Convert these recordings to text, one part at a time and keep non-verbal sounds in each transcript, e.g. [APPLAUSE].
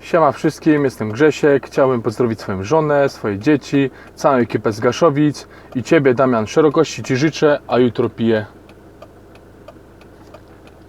Siema wszystkim, jestem Grzesiek. Chciałbym pozdrowić swoją żonę, swoje dzieci, całą ekipę z Gaszowic i Ciebie, Damian. Szerokości Ci życzę, a jutro piję.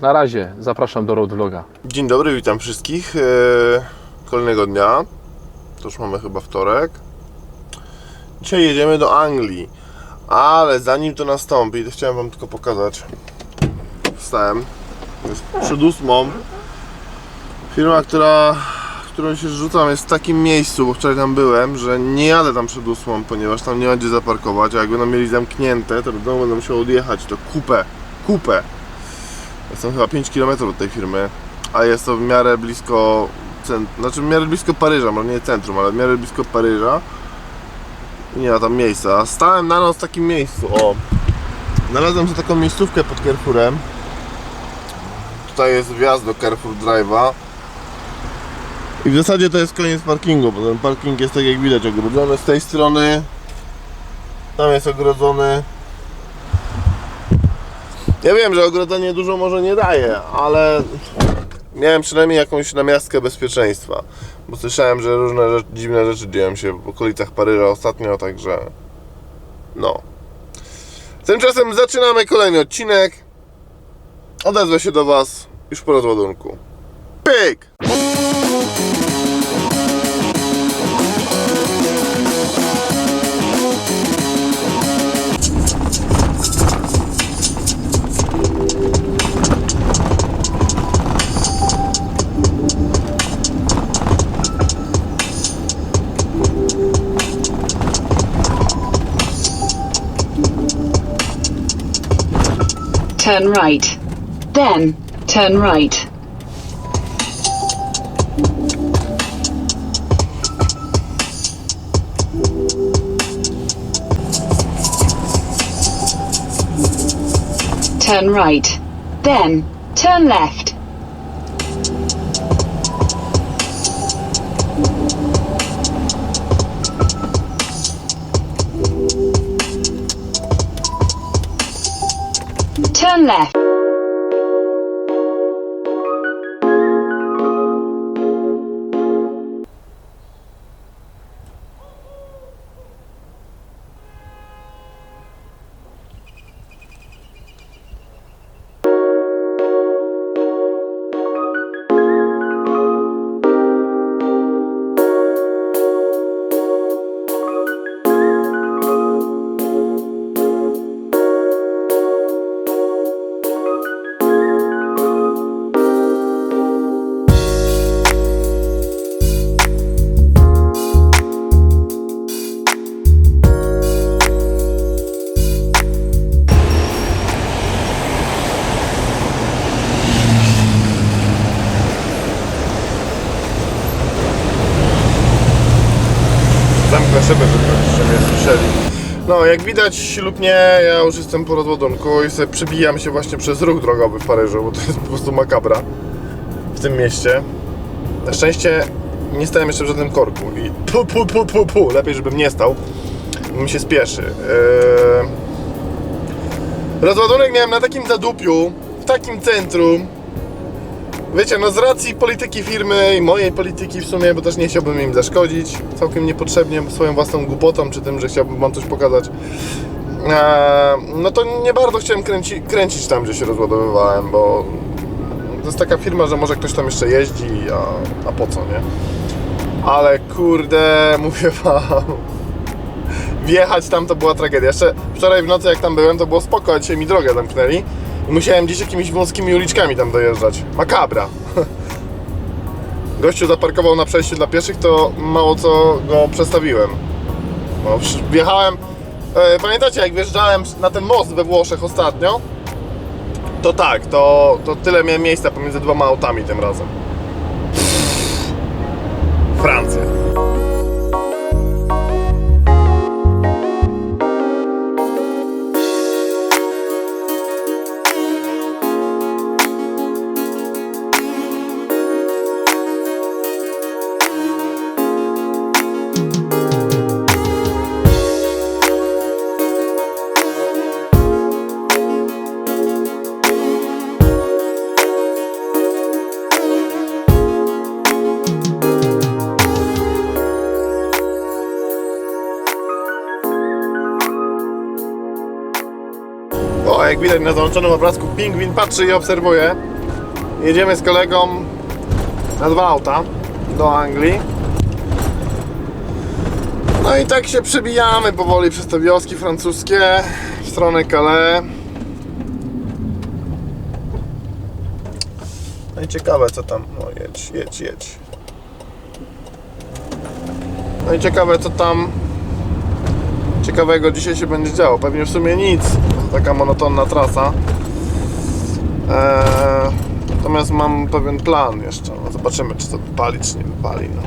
Na razie, zapraszam do Road Vloga. Dzień dobry, witam wszystkich. Eee, Kolejnego dnia. To już mamy chyba wtorek. Dzisiaj jedziemy do Anglii. Ale zanim to nastąpi, to chciałem Wam tylko pokazać. Wstałem. Jest przed ósmą. Firma, która, którą się rzucam jest w takim miejscu, bo wczoraj tam byłem, że nie jadę tam przed ósmą, ponieważ tam nie ma gdzie zaparkować, a jak będą mieli zamknięte, to do domu będę musiał odjechać. To kupę. Kupę. Jestem chyba 5 km od tej firmy, a jest to w miarę blisko, cent... znaczy w miarę blisko Paryża, może nie centrum, ale w miarę blisko Paryża. I nie ma tam miejsca. Stałem na noc w takim miejscu, o. Znalazłem sobie taką miejscówkę pod Carrefourem. Tutaj jest wjazd do Carrefour Drive'a. I w zasadzie to jest koniec parkingu, bo ten parking jest tak jak widać ogrodzony z tej strony. Tam jest ogrodzony. Ja wiem, że ogrodzenie dużo może nie daje, ale miałem przynajmniej jakąś namiastkę bezpieczeństwa. Bo słyszałem, że różne dziwne rzeczy dzieją się w okolicach Paryża ostatnio, także no. Tymczasem zaczynamy kolejny odcinek. Odezwę się do Was już po rozładunku. Pyk! Turn right. Then, turn right. Turn right. Then, turn left. Turn left. Zamknę szybę, żeby, mnie słyszeli. No, jak widać lub nie, ja już jestem po rozładunku i sobie przebijam się właśnie przez ruch drogowy w Paryżu, bo to jest po prostu makabra w tym mieście. Na szczęście nie stałem jeszcze w żadnym korku i pu, pu, pu, pu, pu. lepiej żebym nie stał, bo mi się spieszy. Eee... Rozładunek miałem na takim zadupiu, w takim centrum, Wiecie, no z racji polityki firmy i mojej polityki w sumie, bo też nie chciałbym im zaszkodzić całkiem niepotrzebnie swoją własną głupotą, czy tym, że chciałbym wam coś pokazać. Eee, no to nie bardzo chciałem kręci, kręcić tam, gdzie się rozładowywałem, bo to jest taka firma, że może ktoś tam jeszcze jeździ, a, a po co, nie? Ale kurde, [LAUGHS] mówię wam, wjechać tam to była tragedia. Jeszcze wczoraj w nocy jak tam byłem, to było spoko, a dzisiaj mi drogę zamknęli. Musiałem gdzieś jakimiś wąskimi uliczkami tam dojeżdżać. Makabra. Gościu zaparkował na przejściu dla pieszych, to mało co go przestawiłem. No, wjechałem... E, pamiętacie, jak wjeżdżałem na ten most we Włoszech ostatnio? To tak, to, to tyle miałem miejsca pomiędzy dwoma autami tym razem. Francja. Jak widać na załączonym obrazku, pingwin patrzy i obserwuje. Jedziemy z kolegą na dwa auta do Anglii. No i tak się przebijamy powoli przez te wioski francuskie w stronę Calais. No i ciekawe co tam. No jedź, jedź, jedź. No i ciekawe co tam ciekawego dzisiaj się będzie działo. Pewnie w sumie nic. Taka monotonna trasa. Eee, natomiast mam pewien plan jeszcze. No zobaczymy, czy to wypali, czy nie wypali. No.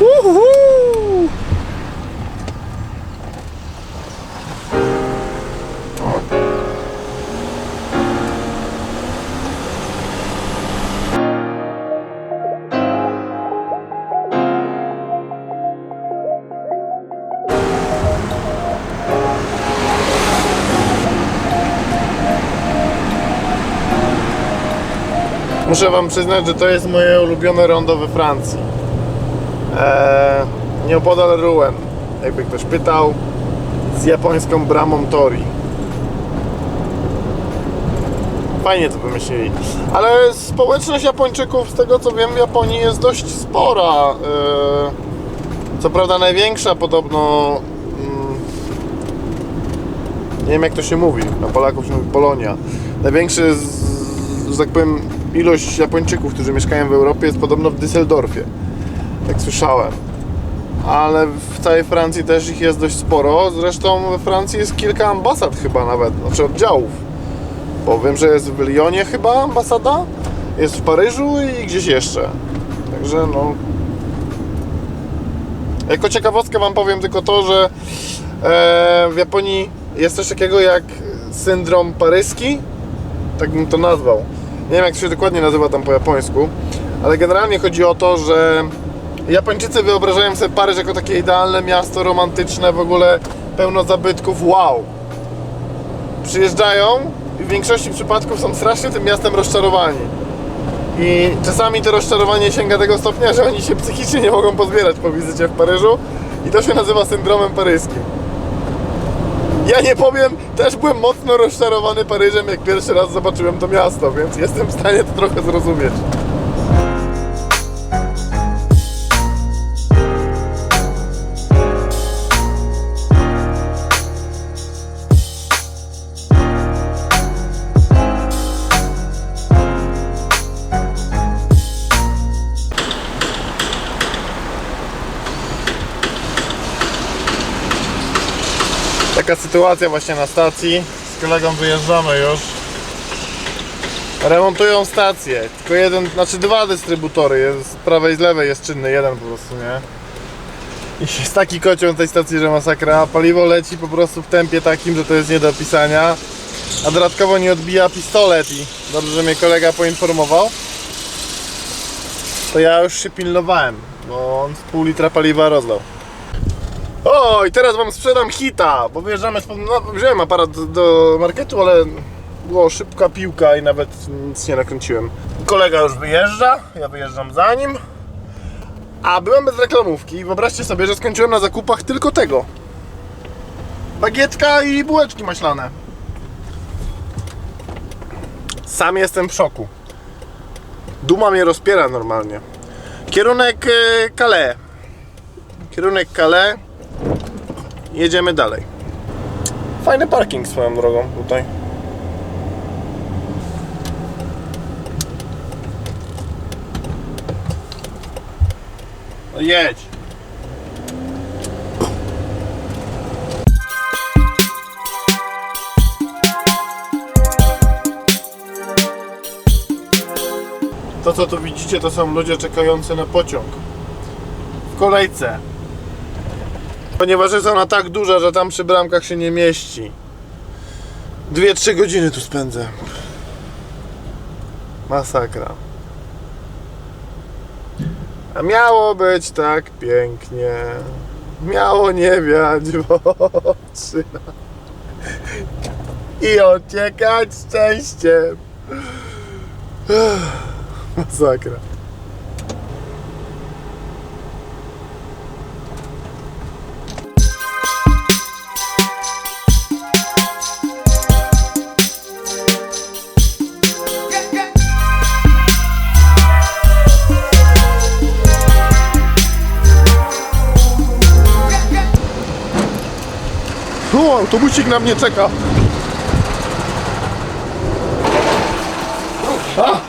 Uhu! Muszę Wam przyznać, że to jest moje ulubione rondo we Francji. Eee, nieopodal Rouen. Jakby ktoś pytał, z japońską bramą Tori. Fajnie to wymyślili. Ale społeczność Japończyków, z tego co wiem, w Japonii jest dość spora. Eee, co prawda największa podobno. mm, Nie wiem jak to się mówi. Na Polaków się mówi Polonia. Największy, z, że tak powiem, ilość Japończyków, którzy mieszkają w Europie jest podobno w Düsseldorfie. Tak słyszałem. Ale w całej Francji też ich jest dość sporo. Zresztą we Francji jest kilka ambasad chyba nawet, znaczy oddziałów. Bo wiem, że jest w Lyonie chyba ambasada, jest w Paryżu i gdzieś jeszcze. Także no... Jako ciekawostkę Wam powiem tylko to, że e, w Japonii jest coś takiego jak syndrom paryski. Tak bym to nazwał. Nie wiem jak to się dokładnie nazywa tam po japońsku, ale generalnie chodzi o to, że Japończycy wyobrażają sobie Paryż jako takie idealne miasto romantyczne, w ogóle pełno zabytków, wow. Przyjeżdżają i w większości przypadków są strasznie tym miastem rozczarowani. I czasami to rozczarowanie sięga tego stopnia, że oni się psychicznie nie mogą pozbierać po wizycie w Paryżu i to się nazywa syndromem paryskim. Ja nie powiem, też byłem mocno rozczarowany Paryżem, jak pierwszy raz zobaczyłem to miasto, więc jestem w stanie to trochę zrozumieć. Taka sytuacja właśnie na stacji. Z kolegą wyjeżdżamy już. Remontują stację. Tylko jeden, znaczy dwa dystrybutory. Jest z prawej i z lewej jest czynny, jeden po prostu, nie? I jest taki kocioł na tej stacji, że masakra. Paliwo leci po prostu w tempie takim, że to jest nie do opisania. A dodatkowo nie odbija pistolet i dobrze, że mnie kolega poinformował. To ja już się pilnowałem, bo on z pół litra paliwa rozlał. O, i teraz wam sprzedam hita, bo wyjeżdżamy, z, no, wziąłem aparat do, marketu, ale była szybka piłka i nawet nic nie nakręciłem. Kolega już wyjeżdża, ja wyjeżdżam za nim, a byłem bez reklamówki i wyobraźcie sobie, że skończyłem na zakupach tylko tego. Bagietka i bułeczki maślane. Sam jestem w szoku. Duma mnie rozpiera normalnie. Kierunek e, Calais. Kierunek Calais. Jedziemy dalej. Fajny parking swoją drogą tutaj. No jedź. To co tu widzicie to są ludzie czekający na pociąg. W kolejce. Ponieważ jest ona tak duża, że tam przy bramkach się nie mieści. 2-3 godziny tu spędzę. Masakra. A miało być tak pięknie. Miało nie wiać [LAUGHS] w oczy. I ociekać szczęściem. Masakra. Autobusik na mnie czeka. A! [LAUGHS]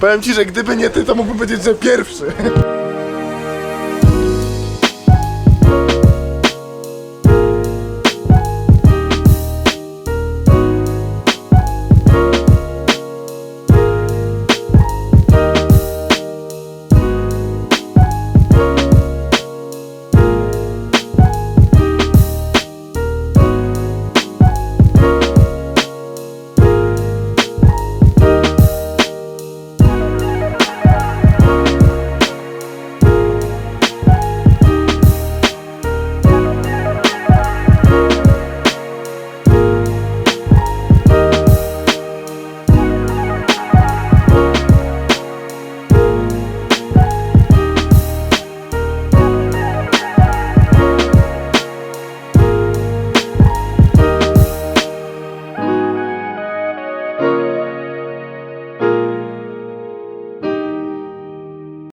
Powiem ci, że gdyby nie ty, to mógłbym powiedzieć, że pierwszy.